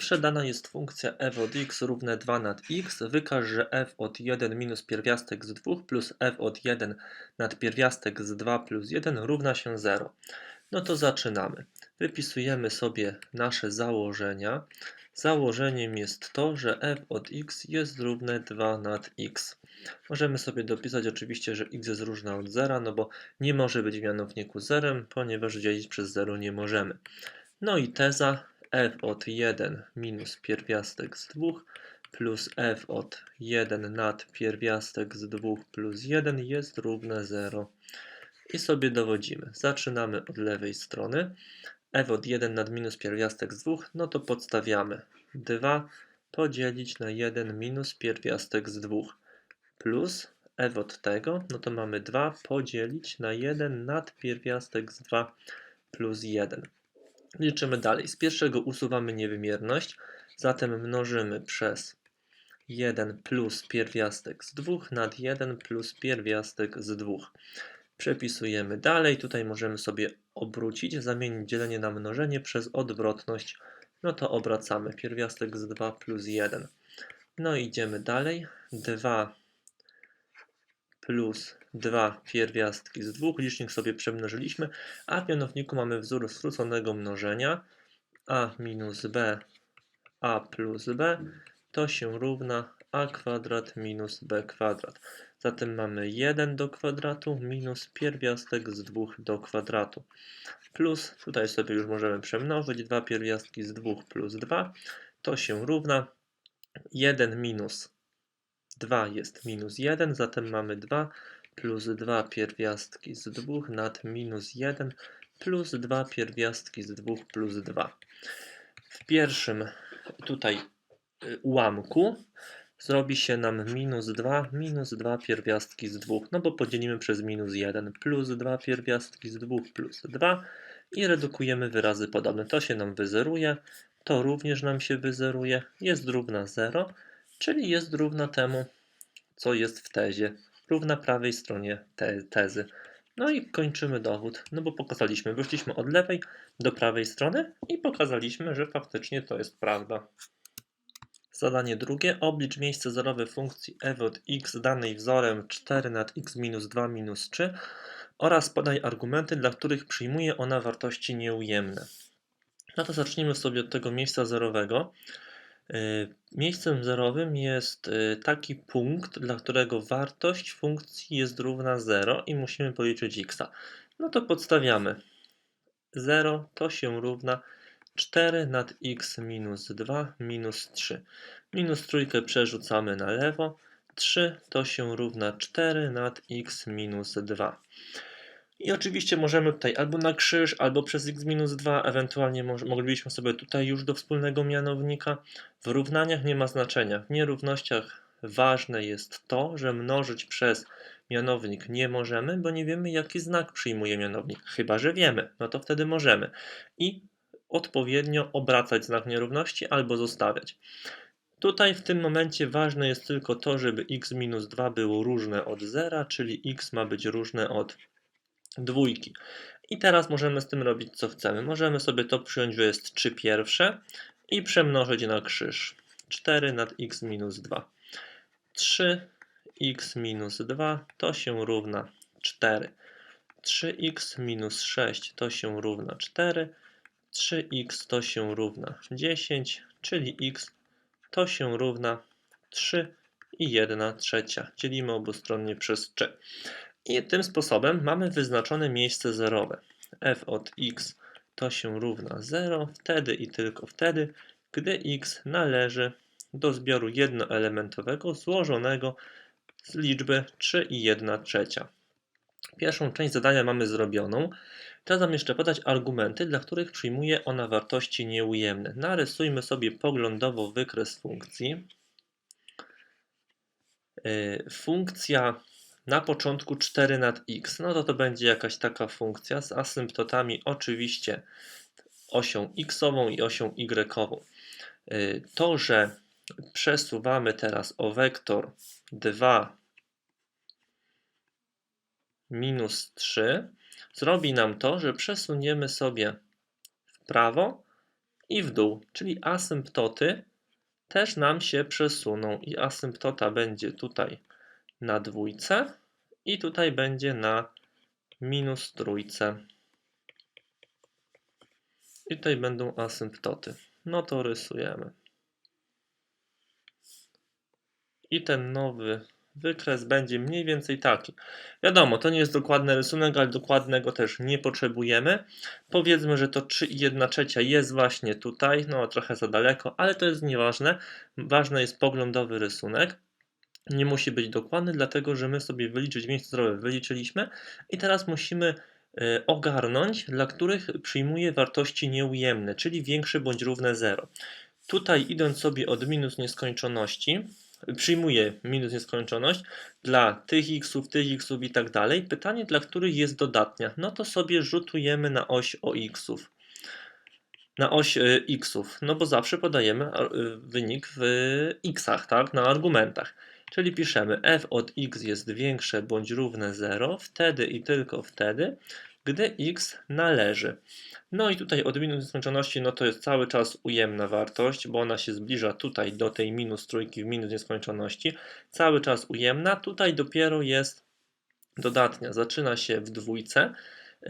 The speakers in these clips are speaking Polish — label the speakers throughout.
Speaker 1: pierwsze, dana jest funkcja f od x równe 2 nad x. Wykaż, że f od 1 minus pierwiastek z 2 plus f od 1 nad pierwiastek z 2 plus 1 równa się 0. No to zaczynamy. Wypisujemy sobie nasze założenia. Założeniem jest to, że f od x jest równe 2 nad x. Możemy sobie dopisać oczywiście, że x jest różna od 0, no bo nie może być w mianowniku zerem, ponieważ dzielić przez 0 nie możemy. No i teza f od 1 minus pierwiastek z 2 plus f od 1 nad pierwiastek z 2 plus 1 jest równe 0. I sobie dowodzimy. Zaczynamy od lewej strony. f od 1 nad minus pierwiastek z 2, no to podstawiamy 2 podzielić na 1 minus pierwiastek z 2 plus f od tego, no to mamy 2 podzielić na 1 nad pierwiastek z 2 plus 1. Liczymy dalej. Z pierwszego usuwamy niewymierność, zatem mnożymy przez 1 plus pierwiastek z 2 nad 1 plus pierwiastek z 2. Przepisujemy dalej. Tutaj możemy sobie obrócić, zamienić dzielenie na mnożenie przez odwrotność. No to obracamy pierwiastek z 2 plus 1. No i idziemy dalej. 2 plus 2 pierwiastki z 2. Licznik sobie przemnożyliśmy, a w mianowniku mamy wzór skróconego mnożenia a minus b a plus b to się równa a kwadrat minus b kwadrat. Zatem mamy 1 do kwadratu minus pierwiastek z 2 do kwadratu. Plus, tutaj sobie już możemy przemnożyć, 2 pierwiastki z 2 plus 2 to się równa 1 minus 2 jest minus 1, zatem mamy 2 plus 2 pierwiastki z 2 nad minus 1 plus 2 pierwiastki z 2 plus 2. W pierwszym tutaj y, ułamku zrobi się nam minus 2, minus 2 pierwiastki z 2, no bo podzielimy przez minus 1, plus 2 pierwiastki z 2 plus 2 i redukujemy wyrazy podobne. To się nam wyzeruje, to również nam się wyzeruje, jest równa 0, czyli jest równa temu, co jest w tezie, równa prawej stronie te tezy. No i kończymy dowód, no bo pokazaliśmy, wyszliśmy od lewej do prawej strony i pokazaliśmy, że faktycznie to jest prawda. Zadanie drugie. Oblicz miejsce zerowe funkcji f od x danej wzorem 4 nad x minus 2 minus 3 oraz podaj argumenty, dla których przyjmuje ona wartości nieujemne. No to zacznijmy sobie od tego miejsca zerowego. Y, miejscem zerowym jest y, taki punkt, dla którego wartość funkcji jest równa 0 i musimy policzyć x. No to podstawiamy. 0 to się równa 4 nad x minus 2 minus 3. Minus trójkę przerzucamy na lewo. 3 to się równa 4 nad x minus 2. I oczywiście możemy tutaj albo na krzyż, albo przez x minus 2, ewentualnie moglibyśmy sobie tutaj już do wspólnego mianownika. W równaniach nie ma znaczenia. W nierównościach ważne jest to, że mnożyć przez mianownik nie możemy, bo nie wiemy jaki znak przyjmuje mianownik. Chyba, że wiemy, no to wtedy możemy. I odpowiednio obracać znak nierówności albo zostawiać. Tutaj w tym momencie ważne jest tylko to, żeby x minus 2 było różne od 0, czyli x ma być różne od dwójki. I teraz możemy z tym robić co chcemy. Możemy sobie to przyjąć, że jest 3 pierwsze i przemnożyć na krzyż. 4 nad x minus 2. 3x minus 2 to się równa 4. 3x minus 6 to się równa 4. 3x to się równa 10, czyli x to się równa 3 i 1 trzecia. Dzielimy obustronnie przez 3. I tym sposobem mamy wyznaczone miejsce zerowe. f od x to się równa 0 wtedy i tylko wtedy, gdy x należy do zbioru jednoelementowego złożonego z liczby 3 i 1 trzecia. Pierwszą część zadania mamy zrobioną. Teraz nam jeszcze podać argumenty, dla których przyjmuje ona wartości nieujemne. Narysujmy sobie poglądowo wykres funkcji. Yy, funkcja na początku 4 nad x, no to to będzie jakaś taka funkcja z asymptotami oczywiście osią x-ową i osią. Y, to, że przesuwamy teraz o wektor 2 minus 3, zrobi nam to, że przesuniemy sobie w prawo i w dół, czyli asymptoty też nam się przesuną i asymptota będzie tutaj na dwójce i tutaj będzie na minus trójce. I tutaj będą asymptoty. No to rysujemy. I ten nowy wykres będzie mniej więcej taki. Wiadomo, to nie jest dokładny rysunek, ale dokładnego też nie potrzebujemy. Powiedzmy, że to 3,1 trzecia jest właśnie tutaj, no trochę za daleko, ale to jest nieważne. Ważny jest poglądowy rysunek. Nie musi być dokładny, dlatego że my sobie wyliczyć miejsce zdrowe wyliczyliśmy i teraz musimy y, ogarnąć, dla których przyjmuje wartości nieujemne, czyli większe bądź równe 0. Tutaj idąc sobie od minus nieskończoności, przyjmuje minus nieskończoność dla tych xów, tych xów i tak dalej. Pytanie, dla których jest dodatnia. No to sobie rzutujemy na oś o xów. Na oś xów, no bo zawsze podajemy y, wynik w xach, tak, na argumentach. Czyli piszemy f od x jest większe bądź równe 0, wtedy i tylko wtedy, gdy x należy. No i tutaj od minus nieskończoności, no to jest cały czas ujemna wartość, bo ona się zbliża tutaj do tej minus trójki w minus nieskończoności. Cały czas ujemna, tutaj dopiero jest dodatnia, zaczyna się w dwójce,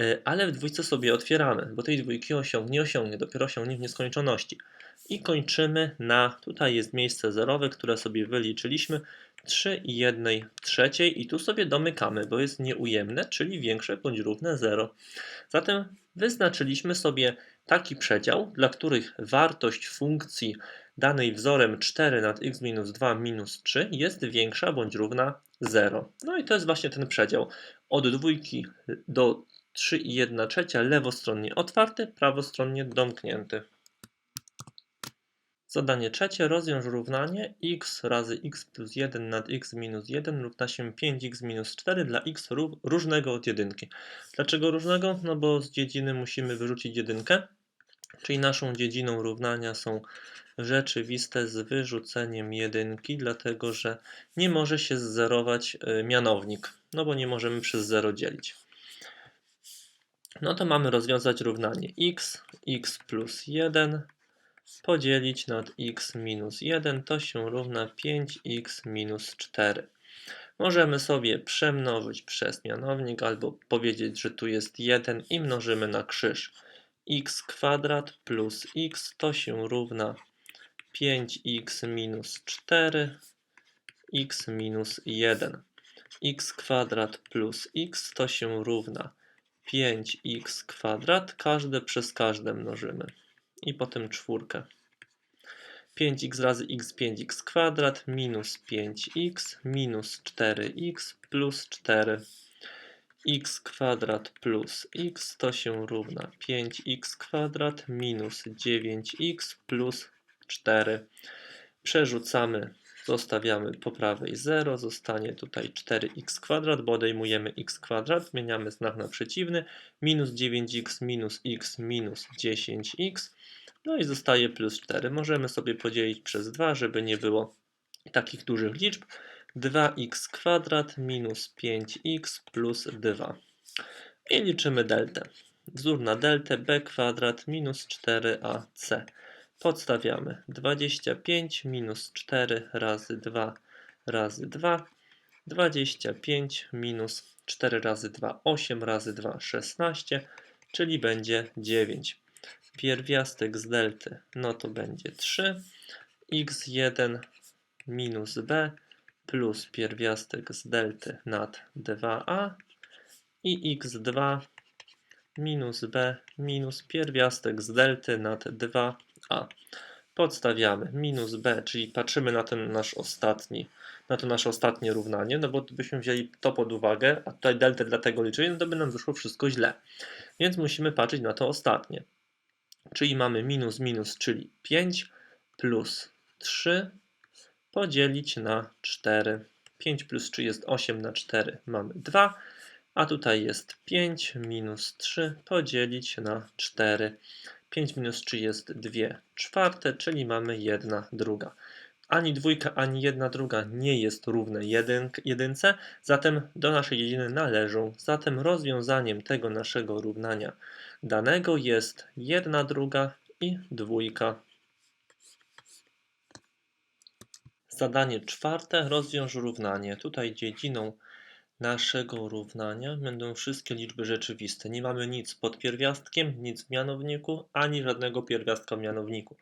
Speaker 1: y, ale w dwójce sobie otwieramy, bo tej dwójki osiągnie, nie osiągnie, dopiero osiągnie w nieskończoności. I kończymy na, tutaj jest miejsce zerowe, które sobie wyliczyliśmy, 3 i 1 trzeciej i tu sobie domykamy, bo jest nieujemne, czyli większe bądź równe 0. Zatem wyznaczyliśmy sobie taki przedział, dla których wartość funkcji danej wzorem 4 nad x minus 2 minus 3 jest większa bądź równa 0. No i to jest właśnie ten przedział. Od dwójki do 3 i 1 trzecia lewostronnie otwarty, prawostronnie domknięty. Zadanie trzecie. Rozwiąż równanie x razy x plus 1 nad x minus 1 równa się 5x minus 4 dla x różnego od jedynki. Dlaczego różnego? No bo z dziedziny musimy wyrzucić jedynkę, czyli naszą dziedziną równania są rzeczywiste z wyrzuceniem jedynki, dlatego że nie może się zzerować y, mianownik, no bo nie możemy przez 0 dzielić. No to mamy rozwiązać równanie x, x plus 1 podzielić nad x minus 1 to się równa 5x minus 4. Możemy sobie przemnożyć przez mianownik albo powiedzieć, że tu jest 1 i mnożymy na krzyż. x kwadrat plus x to się równa 5x minus 4 x minus 1. x kwadrat plus x to się równa 5x kwadrat, każde przez każde mnożymy i potem czwórkę. 5x razy x 5x kwadrat minus 5x minus 4x plus 4 x kwadrat plus x to się równa 5x kwadrat minus 9x plus 4. Przerzucamy, zostawiamy po prawej 0, zostanie tutaj 4x kwadrat, bo odejmujemy x kwadrat, zmieniamy znak na przeciwny, minus 9x minus x minus 10x no i zostaje plus 4. Możemy sobie podzielić przez 2, żeby nie było takich dużych liczb. 2x kwadrat minus 5x plus 2. I liczymy deltę. Wzór na deltę b kwadrat minus 4ac. Podstawiamy. 25 minus 4 razy 2 razy 2. 25 minus 4 razy 2, 8 razy 2, 16, czyli będzie 9 pierwiastek z delty, no to będzie 3, x1 minus b plus pierwiastek z delty nad 2a i x2 minus b minus pierwiastek z delty nad 2a. Podstawiamy minus b, czyli patrzymy na ten nasz ostatni, na to nasze ostatnie równanie, no bo gdybyśmy wzięli to pod uwagę, a tutaj deltę dlatego liczyli, no to by nam wyszło wszystko źle. Więc musimy patrzeć na to ostatnie. Czyli mamy minus minus, czyli 5 plus 3 podzielić na 4. 5 plus 3 jest 8 na 4 mamy 2, a tutaj jest 5 minus 3 podzielić na 4. 5 minus 3 jest 2 czwarte, czyli mamy 1 druga. Ani dwójka, ani jedna druga nie jest równe jedynce, zatem do naszej dziedziny należą. Zatem rozwiązaniem tego naszego równania danego jest 1 druga i dwójka. Zadanie czwarte. Rozwiąż równanie. Tutaj dziedziną naszego równania będą wszystkie liczby rzeczywiste. Nie mamy nic pod pierwiastkiem, nic w mianowniku, ani żadnego pierwiastka w mianowniku.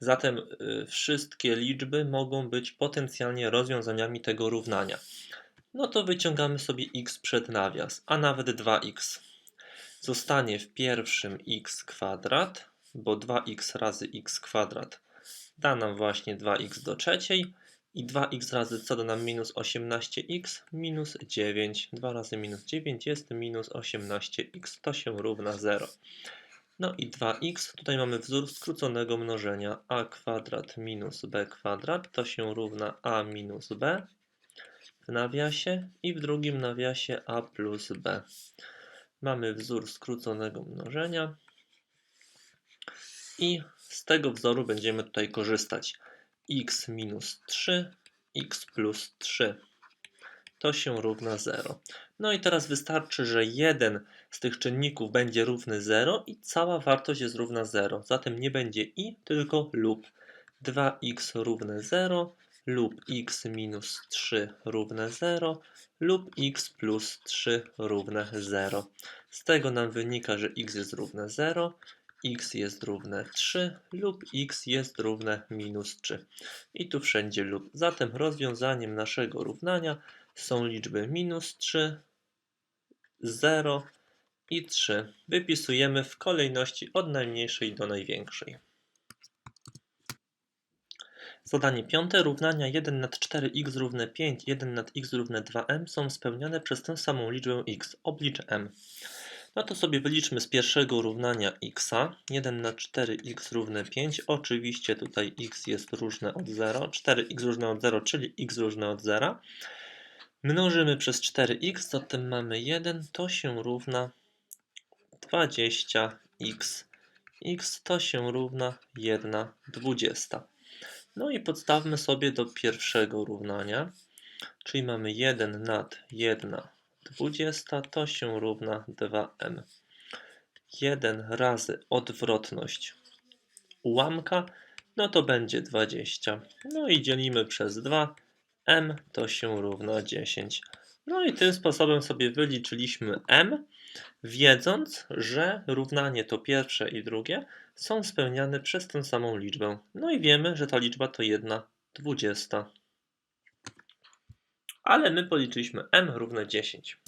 Speaker 1: Zatem y, wszystkie liczby mogą być potencjalnie rozwiązaniami tego równania. No to wyciągamy sobie x przed nawias, a nawet 2x. Zostanie w pierwszym x kwadrat, bo 2x razy x kwadrat da nam właśnie 2x do trzeciej i 2x razy co da nam minus 18x minus 9. 2 razy minus 9 jest minus 18x, to się równa 0. No i 2x, tutaj mamy wzór skróconego mnożenia a kwadrat minus b kwadrat, to się równa a minus b w nawiasie i w drugim nawiasie a plus b. Mamy wzór skróconego mnożenia i z tego wzoru będziemy tutaj korzystać. X minus 3, x plus 3. To się równa 0. No i teraz wystarczy, że jeden z tych czynników będzie równy 0 i cała wartość jest równa 0. Zatem nie będzie i, tylko lub. 2x równe 0 lub x minus 3 równe 0 lub x plus 3 równe 0. Z tego nam wynika, że x jest równe 0, x jest równe 3 lub x jest równe minus 3. I tu wszędzie lub. Zatem rozwiązaniem naszego równania są liczby minus 3, 0 i 3. Wypisujemy w kolejności od najmniejszej do największej. Zadanie piąte. Równania 1 nad 4x równe 5, 1 nad x równe 2m są spełniane przez tę samą liczbę x. Oblicz m. No to sobie wyliczmy z pierwszego równania x. 1 na 4x równe 5. Oczywiście tutaj x jest różne od 0. 4x różne od 0, czyli x różne od 0. Mnożymy przez 4x, zatem mamy 1, to się równa 20x. x to się równa 1 dwudziesta. No i podstawmy sobie do pierwszego równania, czyli mamy 1 nad 1 dwudziesta, to się równa 2m. 1 razy odwrotność ułamka, no to będzie 20. No i dzielimy przez 2, m to się równa 10. No i tym sposobem sobie wyliczyliśmy m, wiedząc, że równanie to pierwsze i drugie są spełniane przez tę samą liczbę. No i wiemy, że ta liczba to 1 dwudziesta. Ale my policzyliśmy m równe 10.